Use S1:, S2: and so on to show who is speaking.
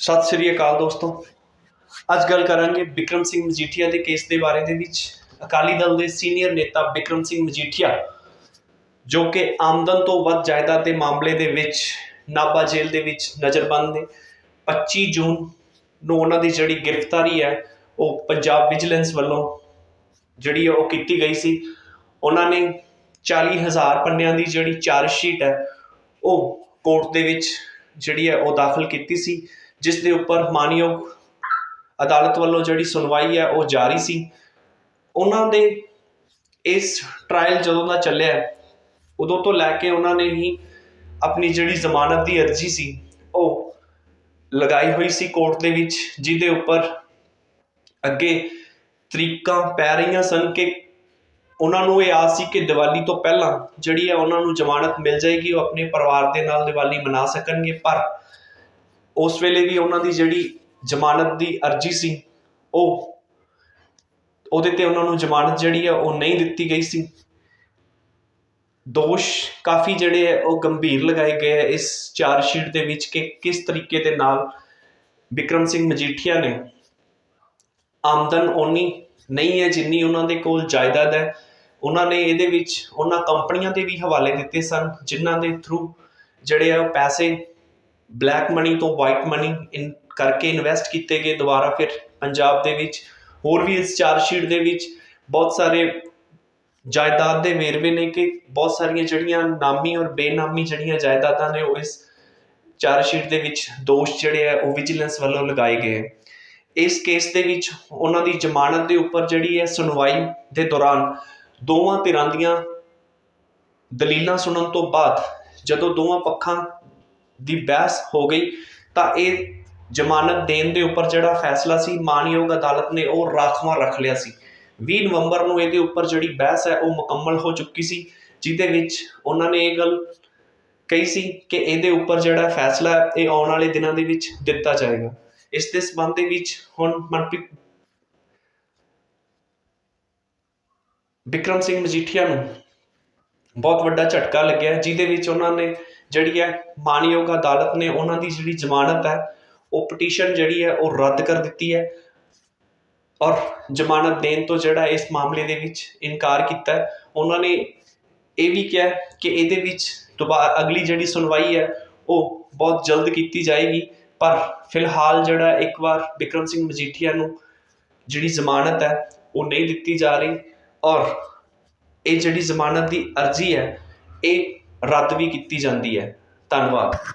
S1: ਸਤਿ ਸ੍ਰੀ ਅਕਾਲ ਦੋਸਤੋ। ਅੱਜ ਗੱਲ ਕਰਾਂਗੇ ਵਿਕਰਮ ਸਿੰਘ ਮਜੀਠੀਆ ਦੇ ਕੇਸ ਦੇ ਬਾਰੇ ਦੇ ਵਿੱਚ। ਅਕਾਲੀ ਦਲ ਦੇ ਸੀਨੀਅਰ ਨੇਤਾ ਵਿਕਰਮ ਸਿੰਘ ਮਜੀਠੀਆ, ਜੋ ਕਿ ਆਮਦਨ ਤੋਂ ਵੱਧ ਜਾਇਦਾਦ ਦੇ ਮਾਮਲੇ ਦੇ ਵਿੱਚ ਨਾਭਾ ਜੇਲ੍ਹ ਦੇ ਵਿੱਚ ਨਜ਼ਰਬੰਦ ਨੇ 25 ਜੂਨ ਨੂੰ ਉਹਨਾਂ ਦੀ ਜਿਹੜੀ ਗ੍ਰਿਫਤਾਰੀ ਹੈ, ਉਹ ਪੰਜਾਬ ਵਿਜੀਲੈਂਸ ਵੱਲੋਂ ਜਿਹੜੀ ਹੈ ਉਹ ਕੀਤੀ ਗਈ ਸੀ। ਉਹਨਾਂ ਨੇ 40000 ਪੰਨਿਆਂ ਦੀ ਜਿਹੜੀ ਚਾਰਜ ਸ਼ੀਟ ਹੈ, ਉਹ ਕੋਰਟ ਦੇ ਵਿੱਚ ਜਿਹੜੀ ਹੈ ਉਹ ਦਾਖਲ ਕੀਤੀ ਸੀ। ਜਿਸ ਦੇ ਉੱਪਰ ਮਾਨਯੋਗ ਅਦਾਲਤ ਵੱਲੋਂ ਜਿਹੜੀ ਸੁਣਵਾਈ ਹੈ ਉਹ ਜਾਰੀ ਸੀ। ਉਹਨਾਂ ਦੇ ਇਸ ਟ੍ਰਾਇਲ ਜਦੋਂ ਦਾ ਚੱਲਿਆ, ਉਦੋਂ ਤੋਂ ਲੈ ਕੇ ਉਹਨਾਂ ਨੇ ਹੀ ਆਪਣੀ ਜਿਹੜੀ ਜ਼ਮਾਨਤ ਦੀ ਅਰਜ਼ੀ ਸੀ, ਉਹ ਲਗਾਈ ਹੋਈ ਸੀ ਕੋਰਟ ਦੇ ਵਿੱਚ, ਜਿਹਦੇ ਉੱਪਰ ਅੱਗੇ ਤਰੀਕਾਂ ਪੈ ਰਹੀਆਂ ਸਨ ਕਿ ਉਹਨਾਂ ਨੂੰ ਇਹ ਆਸ ਸੀ ਕਿ ਦੀਵਾਲੀ ਤੋਂ ਪਹਿਲਾਂ ਜਿਹੜੀ ਹੈ ਉਹਨਾਂ ਨੂੰ ਜ਼ਮਾਨਤ ਮਿਲ ਜਾਏਗੀ, ਉਹ ਆਪਣੇ ਪਰਿਵਾਰ ਦੇ ਨਾਲ ਦੀਵਾਲੀ ਮਨਾ ਸਕਣਗੇ, ਪਰ ਉਸ ਵੇਲੇ ਵੀ ਉਹਨਾਂ ਦੀ ਜਿਹੜੀ ਜ਼ਮਾਨਤ ਦੀ ਅਰਜ਼ੀ ਸੀ, ਉਹ ਉਹਦੇ ਤੇ ਉਹਨਾਂ ਨੂੰ ਜ਼ਮਾਨਤ ਜਿਹੜੀ ਹੈ ਉਹ ਨਹੀਂ ਦਿੱਤੀ ਗਈ ਸੀ। ਦੋਸ਼ ਕਾਫੀ ਜਿਹੜੇ ਹੈ ਉਹ ਗੰਭੀਰ ਲਗਾਏ ਗਏ ਹੈ ਇਸ ਚਾਰਜ ਸ਼ੀਟ ਦੇ ਵਿੱਚ ਕਿ ਕਿਸ ਤਰੀਕੇ ਦੇ ਨਾਲ ਵਿਕਰਮ ਸਿੰਘ ਮਜੀਠੀਆ ਨੇ ਆਮਦਨ ਓਨੀ ਨਹੀਂ ਹੈ ਜਿੰਨੀ ਉਹਨਾਂ ਦੇ ਕੋਲ ਜਾਇਦਾਦ ਹੈ। ਉਹਨਾਂ ਨੇ ਇਹਦੇ ਵਿੱਚ ਉਹਨਾਂ ਕੰਪਨੀਆਂ ਦੇ ਵੀ ਹਵਾਲੇ ਦਿੱਤੇ ਸਨ, ਜਿਨ੍ਹਾਂ ਦੇ ਥਰੂ ਜਿਹੜੇ ਆ, ਉਹ ਪੈਸੇ ਬਲੈਕ ਮਨੀ ਤੋਂ ਵਾਈਟ ਮਨੀ ਇਨ ਕਰਕੇ ਇਨਵੈਸਟ ਕੀਤੇ ਗਏ ਦੁਬਾਰਾ ਫਿਰ ਪੰਜਾਬ ਦੇ ਵਿੱਚ ਹੋਰ ਵੀ ਇਸ ਚਾਰਜ ਸ਼ੀਟ ਦੇ ਵਿੱਚ ਬਹੁਤ ਸਾਰੇ ਜਾਇਦਾਦ ਦੇ ਵੇਰਵੇ ਨੇ ਕਿ ਬਹੁਤ ਸਾਰੀਆਂ ਜਿਹੜੀਆਂ ਨਾਮੀ ਔਰ ਬੇਨਾਮੀ ਜਿਹੜੀਆਂ ਜਾਇਦਾਦਾਂ ਨੇ ਉਹ ਇਸ ਚਾਰਜ ਸ਼ੀਟ ਦੇ ਵਿੱਚ ਦੋਸ਼ ਜਿਹੜੇ ਆ ਉਹ ਵਿਜੀਲੈਂਸ ਵੱਲੋਂ ਲਗਾਏ ਗਏ ਹੈ। ਇਸ ਕੇਸ ਦੇ ਵਿੱਚ ਉਹਨਾਂ ਦੀ ਜ਼ਮਾਨਤ ਦੇ ਉੱਪਰ ਜਿਹੜੀ ਹੈ ਸੁਣਵਾਈ ਦੇ ਦੌਰਾਨ ਦੋਵਾਂ ਧਿਰਾਂ ਦੀਆਂ ਦਲੀਲਾਂ ਸੁਣਨ ਤੋਂ ਬਾਅਦ ਜਦੋਂ ਦੋਵਾਂ ਪੱਖਾਂ ਦੀ ਬਹਿਸ ਹੋ ਗਈ, ਤਾਂ ਇਹ ਜ਼ਮਾਨਤ ਦੇਣ ਦੇ ਉੱਪਰ ਜਿਹੜਾ ਫੈਸਲਾ ਸੀ, ਮਾਨਯੋਗ ਅਦਾਲਤ ਨੇ ਉਹ ਰਾਖਵਾਂ ਰੱਖ ਲਿਆ ਸੀ। 20 ਨਵੰਬਰ ਨੂੰ ਇਹਦੇ ਉੱਪਰ ਜਿਹੜੀ ਬਹਿਸ ਹੈ, ਉਹ ਮੁਕੰਮਲ ਹੋ ਚੁੱਕੀ ਸੀ, ਜਿਹਦੇ ਵਿੱਚ ਉਹਨਾਂ ਨੇ ਇਹ ਗੱਲ ਕਹੀ ਸੀ ਕਿ ਇਹਦੇ ਉੱਪਰ ਜਿਹੜਾ ਫੈਸਲਾ ਇਹ ਆਉਣ ਵਾਲੇ ਦਿਨਾਂ ਦੇ ਵਿੱਚ ਦਿੱਤਾ ਜਾਏਗਾ। ਇਸ ਦੇ ਸਬੰਧ ਦੇ ਵਿੱਚ ਹੁਣ ਮਨਪ੍ਰੀਤ ਵਿਕਰਮ ਸਿੰਘ ਮਜੀਠੀਆ ਨੂੰ ਬਹੁਤ ਵੱਡਾ ਝਟਕਾ ਲੱਗਿਆ, ਜਿਹਦੇ ਵਿੱਚ ਉਹਨਾਂ ਨੇ ਜਿਹੜੀ ਹੈ ਮਾਣਯੋਗ ਅਦਾਲਤ ਨੇ ਉਹਨਾਂ ਦੀ ਜਿਹੜੀ ਜ਼ਮਾਨਤ ਹੈ, ਉਹ ਪਟੀਸ਼ਨ ਜਿਹੜੀ ਹੈ ਉਹ ਰੱਦ ਕਰ ਦਿੱਤੀ ਹੈ ਔਰ ਜ਼ਮਾਨਤ ਦੇਣ ਤੋਂ ਜਿਹੜਾ ਇਸ ਮਾਮਲੇ ਦੇ ਵਿੱਚ ਇਨਕਾਰ ਕੀਤਾ ਉਹਨਾਂ ਨੇ ਇਹ ਵੀ ਕਿਹਾ ਕਿ ਇਹਦੇ ਵਿੱਚ ਦੁਬਾਰਾ ਅਗਲੀ ਜਿਹੜੀ ਸੁਣਵਾਈ ਹੈ, ਉਹ ਬਹੁਤ ਜਲਦ ਕੀਤੀ ਜਾਏਗੀ, ਪਰ ਫਿਲਹਾਲ ਜਿਹੜਾ ਇੱਕ ਵਾਰ ਬਿਕਰਮ ਸਿੰਘ ਮਜੀਠੀਆ ਨੂੰ ਜਿਹੜੀ ਜ਼ਮਾਨਤ ਹੈ, ਉਹ ਨਹੀਂ ਦਿੱਤੀ ਜਾ ਰਹੀ ਔਰ ਇਹ ਜਿਹੜੀ ਜ਼ਮਾਨਤ ਦੀ ਅਰਜ਼ੀ ਹੈ ਇਹ ਰੱਦ ਵੀ ਕੀਤੀ ਜਾਂਦੀ ਹੈ। ਧੰਨਵਾਦ।